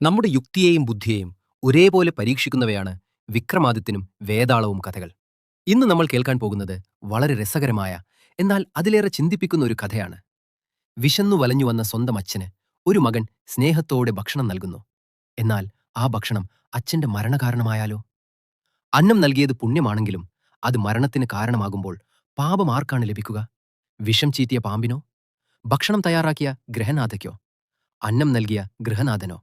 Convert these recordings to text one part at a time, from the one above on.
നമ്മുടെ യുക്തിയെയും ബുദ്ധിയെയും ഒരേപോലെ പരീക്ഷിക്കുന്നവയാണ് വിക്രമാദിത്യനും വേതാളവും കഥകൾ. ഇന്ന് നമ്മൾ കേൾക്കാൻ പോകുന്നത് വളരെ രസകരമായ എന്നാൽ അതിലേറെ ചിന്തിപ്പിക്കുന്ന ഒരു കഥയാണ്. വിശന്നു വലഞ്ഞു വന്ന സ്വന്തം അച്ഛന് ഒരു മകൻ സ്നേഹത്തോടെ ഭക്ഷണം നൽകുന്നു. എന്നാൽ ആ ഭക്ഷണം അച്ഛന്റെ മരണകാരണമായാലോ? അന്നം നൽകിയത് പുണ്യമാണെങ്കിലും അത് മരണത്തിന് കാരണമാകുമ്പോൾ പാപം ആർക്കാണ് ലഭിക്കുക? വിഷം ചീറ്റിയ പാമ്പിനോ? ഭക്ഷണം തയ്യാറാക്കിയ ഗ്രഹനാഥയ്ക്കോ? അന്നം നൽകിയ ഗൃഹനാഥനോ?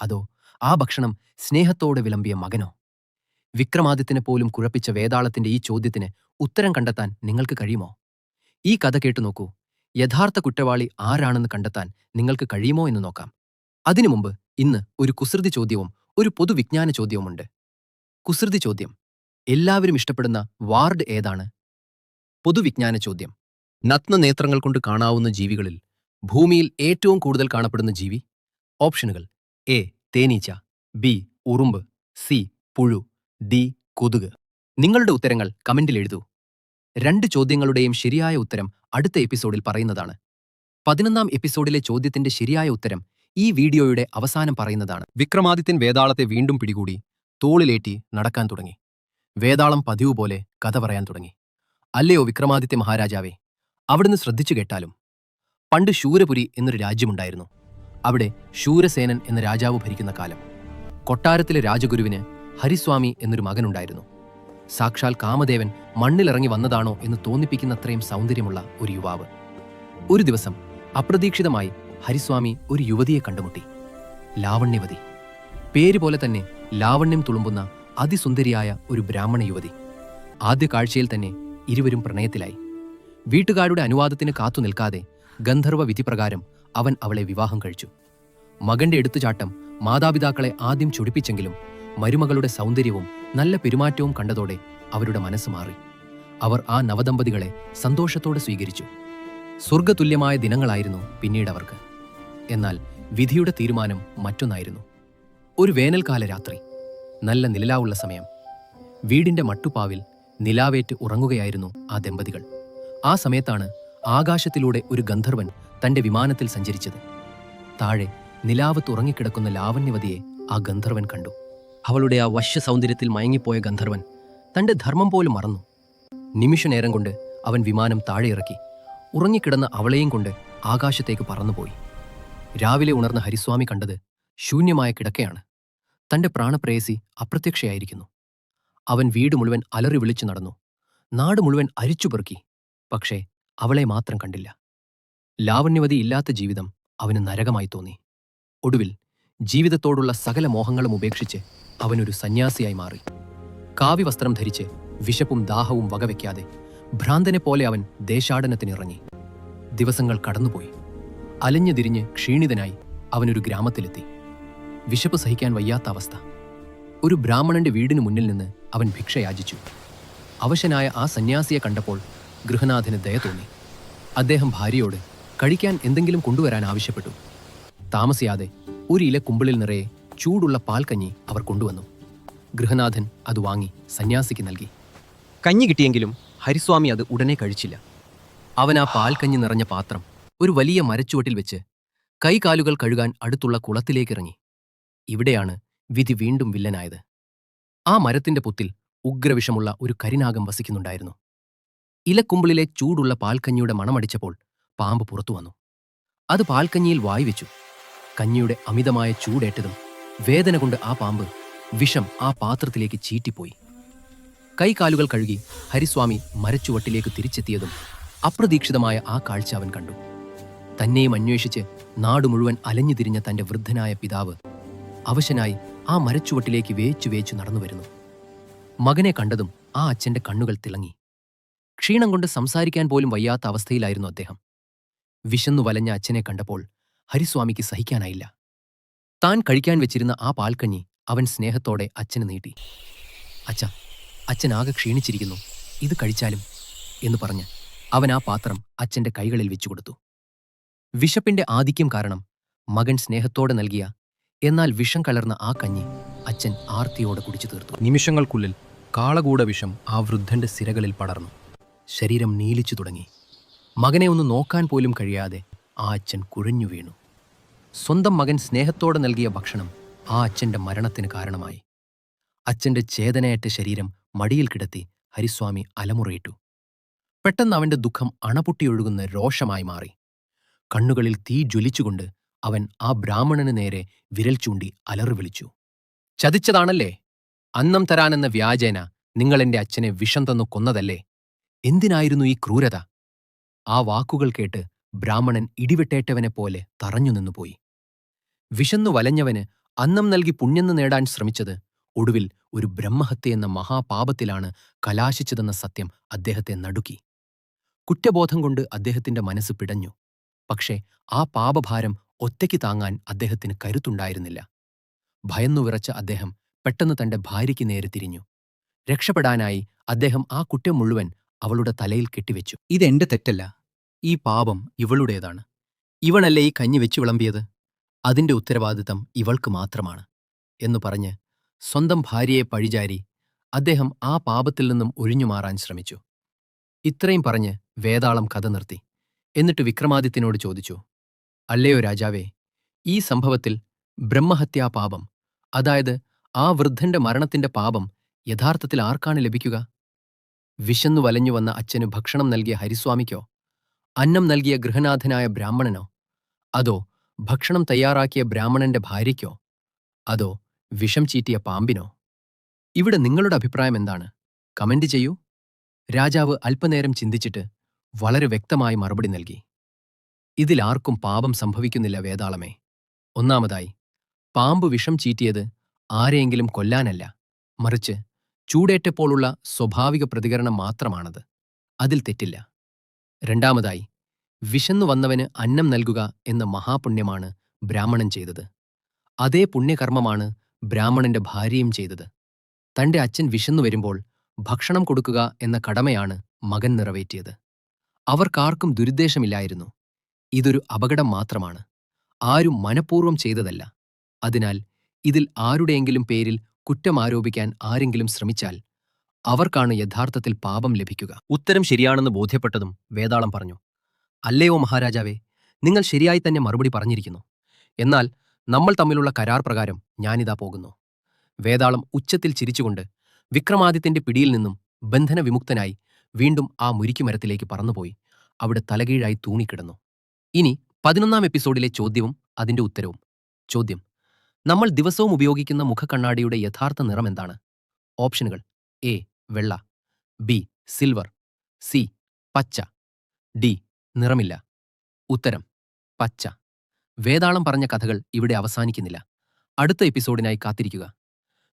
അതോ ആ ഭക്ഷണം സ്നേഹത്തോടെ വിളമ്പിയ മകനോ? വിക്രമാദിത്യനെ പോലും കുഴപ്പിച്ച വേതാളത്തിന്റെ ഈ ചോദ്യത്തിന് ഉത്തരം കണ്ടെത്താൻ നിങ്ങൾക്ക് കഴിയുമോ? ഈ കഥ കേട്ടു നോക്കൂ. യഥാർത്ഥ കുറ്റവാളി ആരാണെന്ന് കണ്ടെത്താൻ നിങ്ങൾക്ക് കഴിയുമോ എന്ന് നോക്കാം. അതിനു ഇന്ന് ഒരു കുസൃതി ചോദ്യവും ഒരു പൊതുവിജ്ഞാന ചോദ്യവുമുണ്ട്. കുസൃതി ചോദ്യം. എല്ലാവരും ഇഷ്ടപ്പെടുന്ന വാർഡ് ഏതാണ്? പൊതുവിജ്ഞാന ചോദ്യം. നഗ്നനേത്രങ്ങൾ കൊണ്ട് കാണാവുന്ന ജീവികളിൽ ഭൂമിയിൽ ഏറ്റവും കൂടുതൽ കാണപ്പെടുന്ന ജീവി? ഓപ്ഷനുകൾ. എ തേനീച്ച ബി ഉറുമ്പ് സി പുഴു ഡി കൊതുക്. നിങ്ങളുടെ ഉത്തരങ്ങൾ കമന്റിൽ എഴുതൂ. രണ്ട് ചോദ്യങ്ങളുടെയും ശരിയായ ഉത്തരം അടുത്ത എപ്പിസോഡിൽ പറയുന്നതാണ്. പതിനൊന്നാം എപ്പിസോഡിലെ ചോദ്യത്തിന്റെ ശരിയായ ഉത്തരം ഈ വീഡിയോയുടെ അവസാനം പറയുന്നതാണ്. വിക്രമാദിത്യൻ വേതാളത്തെ വീണ്ടും പിടികൂടി തോളിലേറ്റി നടക്കാൻ തുടങ്ങി. വേതാളം പതിവ് പോലെ കഥ പറയാൻ തുടങ്ങി. അല്ലയോ വിക്രമാദിത്യ മഹാരാജാവേ അവിടുന്ന് ശ്രദ്ധിച്ചു കേട്ടാലും. പണ്ട് ശൂരപുരി എന്നൊരു രാജ്യമുണ്ടായിരുന്നു. അവിടെ ശൂരസേനൻ എന്ന രാജാവ് ഭരിക്കുന്ന കാലം. കൊട്ടാരത്തിലെ രാജഗുരുവിന് ഹരിസ്വാമി എന്നൊരു മകനുണ്ടായിരുന്നു. സാക്ഷാൽ കാമദേവൻ മണ്ണിലിറങ്ങി വന്നതാണോ എന്ന് തോന്നിപ്പിക്കുന്നത്രയും സൗന്ദര്യമുള്ള ഒരു യുവാവ്. ഒരു ദിവസം അപ്രതീക്ഷിതമായി ഹരിസ്വാമി ഒരു യുവതിയെ കണ്ടുമുട്ടി. ലാവണ്യവതി. പേര് പോലെ തന്നെ ലാവണ്യം തുളുമ്പുന്ന അതിസുന്ദരിയായ ഒരു ബ്രാഹ്മണ യുവതി. ആദ്യ കാഴ്ചയിൽ തന്നെ ഇരുവരും പ്രണയത്തിലായി. വീട്ടുകാരുടെ അനുവാദത്തിന് കാത്തു നിൽക്കാതെ ഗന്ധർവ വിധിപ്രകാരം അവൻ അവളെ വിവാഹം കഴിച്ചു. മകന്റെ എടുത്തുചാട്ടം മാതാപിതാക്കളെ ആദ്യം ചൊടിപ്പിച്ചെങ്കിലും മരുമകളുടെ സൗന്ദര്യവും നല്ല പെരുമാറ്റവും കണ്ടതോടെ അവരുടെ മനസ്സ് മാറി. അവർ ആ നവദമ്പതികളെ സന്തോഷത്തോടെ സ്വീകരിച്ചു. സ്വർഗതുല്യമായ ദിനങ്ങളായിരുന്നു പിന്നീട് അവർക്ക്. എന്നാൽ വിധിയുടെ തീരുമാനം മറ്റൊന്നായിരുന്നു. ഒരു വേനൽക്കാല രാത്രി നല്ല നിലാവുള്ള സമയം. വീടിന്റെ മട്ടുപ്പാവിൽ നിലാവേറ്റ് ഉറങ്ങുകയായിരുന്നു ആ ദമ്പതികൾ. ആ സമയത്താണ് ആകാശത്തിലൂടെ ഒരു ഗന്ധർവൻ തന്റെ വിമാനത്തിൽ സഞ്ചരിച്ചത്. താഴെ നിലാവത്ത് ഉറങ്ങിക്കിടക്കുന്ന ലാവണ്യവതിയെ ആ ഗന്ധർവൻ കണ്ടു. അവളുടെ ആ വശ്യ സൗന്ദര്യത്തിൽ മയങ്ങിപ്പോയ ഗന്ധർവൻ തന്റെ ധർമ്മം പോലും മറന്നു. നിമിഷനേരം കൊണ്ട് അവൻ വിമാനം താഴെ ഇറക്കി. ഉറങ്ങിക്കിടന്ന അവളെയും കൊണ്ട് ആകാശത്തേക്ക് പറന്നുപോയി. രാവിലെ ഉണർന്ന ഹരിസ്വാമി കണ്ടത് ശൂന്യമായ കിടക്കയാണ്. തന്റെ പ്രാണപ്രേയസി അപ്രത്യക്ഷയായിരിക്കുന്നു. അവൻ വീട് മുഴുവൻ അലറി വിളിച്ചു നടന്നു. നാട് മുഴുവൻ അരിച്ചുപെറുക്കി. പക്ഷേ അവളെ മാത്രം കണ്ടില്ല. ലാവണ്യവതി ഇല്ലാത്ത ജീവിതം അവന് നരകമായി തോന്നി. ഒടുവിൽ ജീവിതത്തോടുള്ള സകല മോഹങ്ങളും ഉപേക്ഷിച്ച് അവനൊരു സന്യാസിയായി മാറി. കാവ്യവസ്ത്രം ധരിച്ച് വിശപ്പും ദാഹവും വകവെക്കാതെ ഭ്രാന്തനെ പോലെ അവൻ ദേശാടനത്തിനിറങ്ങി. ദിവസങ്ങൾ കടന്നുപോയി. അലഞ്ഞു തിരിഞ്ഞ് ക്ഷീണിതനായി അവനൊരു ഗ്രാമത്തിലെത്തി. വിശപ്പ് സഹിക്കാൻ വയ്യാത്ത അവസ്ഥ. ഒരു ബ്രാഹ്മണന്റെ വീടിനു മുന്നിൽ നിന്ന് അവൻ ഭിക്ഷയാചിച്ചു. അവശനായ ആ സന്യാസിയെ കണ്ടപ്പോൾ ഗൃഹനാഥന് ദയ തോന്നി. അദ്ദേഹം ഭാര്യയോട് കഴിക്കാൻ എന്തെങ്കിലും കൊണ്ടുവരാൻ ആവശ്യപ്പെട്ടു. താമസിയാതെ ഒരു ഇല കുമ്പിളിൽ നിറയെ ചൂടുള്ള പാൽക്കഞ്ഞി അവർ കൊണ്ടുവന്നു. ഗൃഹനാഥൻ അത് വാങ്ങി സന്യാസിക്ക് നൽകി. കഞ്ഞി കിട്ടിയെങ്കിലും ഹരിസ്വാമി അത് ഉടനെ കഴിച്ചില്ല. അവൻ ആ പാൽക്കഞ്ഞി നിറഞ്ഞ പാത്രം ഒരു വലിയ മരച്ചുവട്ടിൽ വെച്ച് കൈകാലുകൾ കഴുകാൻ അടുത്തുള്ള കുളത്തിലേക്കിറങ്ങി. ഇവിടെയാണ് വിധി വീണ്ടും വില്ലനായത്. ആ മരത്തിന്റെ പുത്തിൽ ഉഗ്രവിഷമുള്ള ഒരു കരിനാഗം വസിക്കുന്നുണ്ടായിരുന്നു. ഇലക്കുമ്പിളിലെ ചൂടുള്ള പാൽക്കഞ്ഞിയുടെ മണമടിച്ചപ്പോൾ പാമ്പ് പുറത്തു വന്നു. അത് പാൽക്കഞ്ഞിയിൽ വായി വെച്ചു. കഞ്ഞിയുടെ അമിതമായ ചൂടേറ്റതും വേദന കൊണ്ട് ആ പാമ്പ് വിഷം ആ പാത്രത്തിലേക്ക് ചീറ്റിപ്പോയി. കൈകാലുകൾ കഴുകി ഹരിസ്വാമി മരച്ചുവട്ടിലേക്ക് തിരിച്ചെത്തിയതും അപ്രതീക്ഷിതമായ ആ കാഴ്ച അവൻ കണ്ടു. തന്നെയും അന്വേഷിച്ച് നാടു മുഴുവൻ അലഞ്ഞു തിരിഞ്ഞ തന്റെ വൃദ്ധനായ പിതാവ് അവശനായി ആ മരച്ചുവട്ടിലേക്ക് വേച്ചു വേച്ചു നടന്നു വരുന്നു മകനെ കണ്ടതും ആ അച്ഛന്റെ കണ്ണുകൾ തിളങ്ങി. ക്ഷീണം കൊണ്ട് സംസാരിക്കാൻ പോലും വയ്യാത്ത അവസ്ഥയിലായിരുന്നു അദ്ദേഹം. വിശന്നു വലഞ്ഞ അച്ഛനെ കണ്ടപ്പോൾ ഹരിസ്വാമിക്ക് സഹിക്കാനായില്ല. താൻ കഴിക്കാൻ വെച്ചിരുന്ന ആ പാൽക്കഞ്ഞി അവൻ സ്നേഹത്തോടെ അച്ഛന് നീട്ടി. അച്ഛ അച്ഛനാകെ ക്ഷീണിച്ചിരിക്കുന്നു. ഇത് കഴിച്ചാലും? എന്ന് പറഞ്ഞ് അവൻ ആ പാത്രം അച്ഛന്റെ കൈകളിൽ വെച്ചുകൊടുത്തു വിശപ്പിന്റെ ആധിക്യം കാരണം മകൻ സ്നേഹത്തോടെ നൽകിയ എന്നാൽ വിഷം കലർന്ന ആ കഞ്ഞി അച്ഛൻ ആർത്തിയോടെ കുടിച്ചു തീർത്തു. നിമിഷങ്ങൾക്കുള്ളിൽ കാളകൂട വിഷം ആ വൃദ്ധന്റെ സിരകളിൽ പടർന്നു. ശരീരം നീലിച്ചു തുടങ്ങി. മകനെ ഒന്ന് നോക്കാൻ പോലും കഴിയാതെ ആ അച്ഛൻ കുഴഞ്ഞു വീണു. സ്വന്തം മകൻ സ്നേഹത്തോടെ നൽകിയ ഭക്ഷണം ആ അച്ഛന്റെ മരണത്തിന് കാരണമായി. അച്ഛന്റെ ചേതനയറ്റ ശരീരം മടിയിൽ കിടത്തി ഹരിസ്വാമി അലമുറയിട്ടു. പെട്ടെന്ന് അവന്റെ ദുഃഖം അണപൊട്ടിയൊഴുകുന്ന രോഷമായി മാറി. കണ്ണുകളിൽ തീ ജ്വലിച്ചുകൊണ്ട് അവൻ ആ ബ്രാഹ്മണന് നേരെ വിരൽ ചൂണ്ടി അലറി വിളിച്ചു. ചതിച്ചതാണല്ലേ? അന്നം തരാനെന്ന വ്യാജേന നിങ്ങൾ എന്റെ അച്ഛനെ വിഷം തന്നു കൊന്നതല്ലേ? എന്തിനായിരുന്നു ഈ ക്രൂരത? ആ വാക്കുകൾ കേട്ട് ബ്രാഹ്മണൻ ഇടിവെട്ടേറ്റവനെ പോലെ തറഞ്ഞു നിന്നുപോയി. വിശന്നു വലഞ്ഞവന് അന്നം നൽകി പുണ്യെന്ന് നേടാൻ ശ്രമിച്ചത് ഒടുവിൽ ഒരു ബ്രഹ്മഹത്യയെന്ന മഹാപാപത്തിലാണ് കലാശിച്ചതെന്ന സത്യം അദ്ദേഹത്തെ നടുക്കി. കുറ്റബോധം കൊണ്ട് അദ്ദേഹത്തിന്റെ മനസ്സ് പിടഞ്ഞു. പക്ഷേ ആ പാപഭാരം ഒറ്റയ്ക്ക് താങ്ങാൻ അദ്ദേഹത്തിന് കരുത്തുണ്ടായിരുന്നില്ല. ഭയന്നു വിറച്ച അദ്ദേഹം പെട്ടെന്ന് തന്റെ ഭാര്യയ്ക്ക് നേരെ തിരിഞ്ഞു. രക്ഷപ്പെടാനായി അദ്ദേഹം ആ കുറ്റം മുഴുവൻ അവളുടെ തലയിൽ കെട്ടിവെച്ചു. ഇതെന്റെ തെറ്റല്ല. ഈ പാപം ഇവളുടേതാണ്. ഇവണല്ലേ ഈ കഞ്ഞി വെച്ചു വിളമ്പിയത്? അതിന്റെ ഉത്തരവാദിത്തം ഇവൾക്ക് മാത്രമാണ് എന്നു പറഞ്ഞ് സ്വന്തം ഭാര്യയെ പഴിചാരി അദ്ദേഹം ആ പാപത്തിൽ നിന്നും ഒഴിഞ്ഞു മാറാൻ ശ്രമിച്ചു. ഇത്രയും പറഞ്ഞ് വേതാളം കഥ നിർത്തി. എന്നിട്ട് വിക്രമാദിത്യനോട് ചോദിച്ചു അല്ലയോ രാജാവേ ഈ സംഭവത്തിൽ ബ്രഹ്മഹത്യാ പാപം അതായത് ആ വൃദ്ധന്റെ മരണത്തിന്റെ പാപം യഥാർത്ഥത്തിൽ ആർക്കാണ് ലഭിക്കുക? വിശന്നു വലഞ്ഞു വന്ന അച്ഛന് ഭക്ഷണം നൽകിയ ഹരിസ്വാമിക്കോ? അന്നം നൽകിയ ഗൃഹനാഥനായ ബ്രാഹ്മണനോ? അതോ ഭക്ഷണം തയ്യാറാക്കിയ ബ്രാഹ്മണന്റെ ഭാര്യയ്ക്കോ? അതോ വിഷം ചീറ്റിയ പാമ്പിനോ? ഇവിടെ നിങ്ങളുടെ അഭിപ്രായം എന്താണ്? കമന്റ് ചെയ്യൂ. രാജാവ് അല്പനേരം ചിന്തിച്ചിട്ട് വളരെ വ്യക്തമായി മറുപടി നൽകി. ഇതിലാർക്കും പാപം സംഭവിക്കുന്നില്ല വേതാളമേ. ഒന്നാമതായി പാമ്പ് വിഷം ചീറ്റിയത് ആരെയെങ്കിലും കൊല്ലാനല്ല. മറിച്ച് ചൂടേറ്റപ്പോഴുള്ള സ്വാഭാവിക പ്രതികരണം മാത്രമാണത്. അതിൽ തെറ്റില്ല. രണ്ടാമതായി വിശന്നു വന്നവന് അന്നം നൽകുക എന്ന മഹാപുണ്യമാണ് ബ്രാഹ്മണൻ ചെയ്തത്. അതേ പുണ്യകർമ്മമാണ് ബ്രാഹ്മണന്റെ ഭാര്യയും ചെയ്തത്. തന്റെ അച്ഛൻ വിശന്നു വരുമ്പോൾ ഭക്ഷണം കൊടുക്കുക എന്ന കടമയാണ് മകൻ നിറവേറ്റിയത്. അവർക്കാർക്കും ദുരുദ്ദേശമില്ലായിരുന്നു. ഇതൊരു അപകടം മാത്രമാണ്. ആരും മനഃപൂർവം ചെയ്തതല്ല. അതിനാൽ ഇതിൽ ആരുടെയെങ്കിലും പേരിൽ കുറ്റം ആരോപിക്കാൻ ആരെങ്കിലും ശ്രമിച്ചാൽ അവർക്കാണ് യഥാർത്ഥത്തിൽ പാപം ലഭിക്കുക. ഉത്തരം ശരിയാണെന്ന് ബോധ്യപ്പെട്ടതും വേതാളം പറഞ്ഞു. അല്ലയോ മഹാരാജാവേ നിങ്ങൾ ശരിയായി തന്നെ മറുപടി പറഞ്ഞിരിക്കുന്നു. എന്നാൽ നമ്മൾ തമ്മിലുള്ള കരാർ പ്രകാരം ഞാനിതാ പോകുന്നു. വേതാളം ഉച്ചത്തിൽ ചിരിച്ചുകൊണ്ട് വിക്രമാദിത്യന്റെ പിടിയിൽ നിന്നും ബന്ധനവിമുക്തനായി വീണ്ടും ആ മുരിക്കുമരത്തിലേക്ക് പറന്നുപോയി. അവിടെ തലകീഴായി തൂങ്ങിക്കിടന്നു. ഇനി പതിനൊന്നാം എപ്പിസോഡിലെ ചോദ്യവും അതിന്റെ ഉത്തരവും. ചോദ്യം നമ്മൾ ദിവസവും ഉപയോഗിക്കുന്ന മുഖക്കണ്ണാടിയുടെ യഥാർത്ഥ നിറം എന്താണ്? ഓപ്ഷനുകൾ എ വെള്ള ബി സിൽവർ സി പച്ച ഡി നിറമില്ല. ഉത്തരം പച്ച. വേതാളം പറഞ്ഞ കഥകൾ ഇവിടെ അവസാനിക്കുന്നില്ല. അടുത്ത എപ്പിസോഡിനായി കാത്തിരിക്കുക.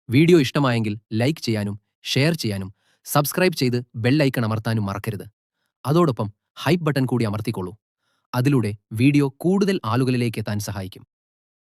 വീഡിയോ ഇഷ്ടമായെങ്കിൽ ലൈക്ക് ചെയ്യാനും ഷെയർ ചെയ്യാനും സബ്സ്ക്രൈബ് ചെയ്ത് ബെല്ലൈക്കൺ അമർത്താനും മറക്കരുത്. അതോടൊപ്പം ഹൈപ്പ് ബട്ടൺ കൂടി അമർത്തിക്കോളൂ അതിലൂടെ വീഡിയോ കൂടുതൽ ആളുകളിലേക്ക് എത്താൻ സഹായിക്കും.